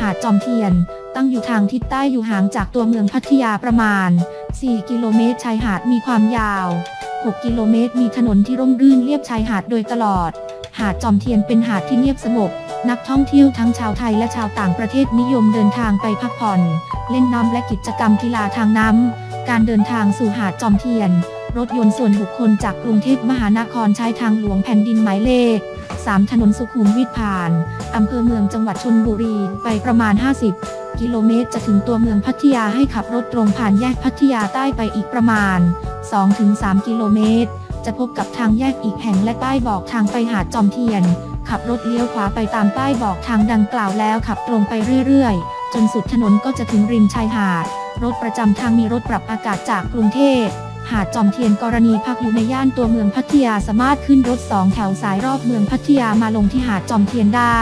หาดจอมเทียน ตั้งอยู่ทางทิศใต้อยู่ห่างจากตัวเมืองพัทยาประมาณ 4 กิโลเมตร ชายหาดมีความยาว 6 กิโลเมตร มีถนนที่ร่มรื่นเรียบชายหาดโดยตลอด หาดจอมเทียนเป็นหาดที่เงียบสงบ นักท่องเที่ยวทั้งชาวไทยและชาวต่างประเทศนิยมเดินทางไปพักผ่อน เล่นน้ำและกิจกรรมกีฬาทางน้ำ การเดินทางสู่หาดจอมเทียน รถยนต์ส่วนบุคคลจากกรุงเทพมหานครใช้ทางหลวงแผ่นดินหมายเลข 3 ถนนสุขุมวิทผ่าน อำเภอเมืองจังหวัดชนบุรี ไปประมาณ 50 กิโลเมตร จะถึงตัวเมืองพัทยาให้ขับรถตรงผ่านแยกพัทยาใต้ไปอีกประมาณ 2-3 กิโลเมตร จะพบกับทางแยกอีกแห่งและป้ายบอกทางไปหาดจอมเทียน ขับรถเลี้ยวขวาไปตามป้ายบอกทางดังกล่าวแล้วขับตรงไปเรื่อยๆ จนสุดถนนก็จะถึงริมชายหาด รถประจำทางมีรถปรับอากาศจากกรุงเทพ หาดจอมเทียนกรณีพักอยู่ในย่านตัวเมืองพัทยาสามารถขึ้นรถสองแถวสายรอบเมืองพัทยามาลงที่หาดจอมเทียนได้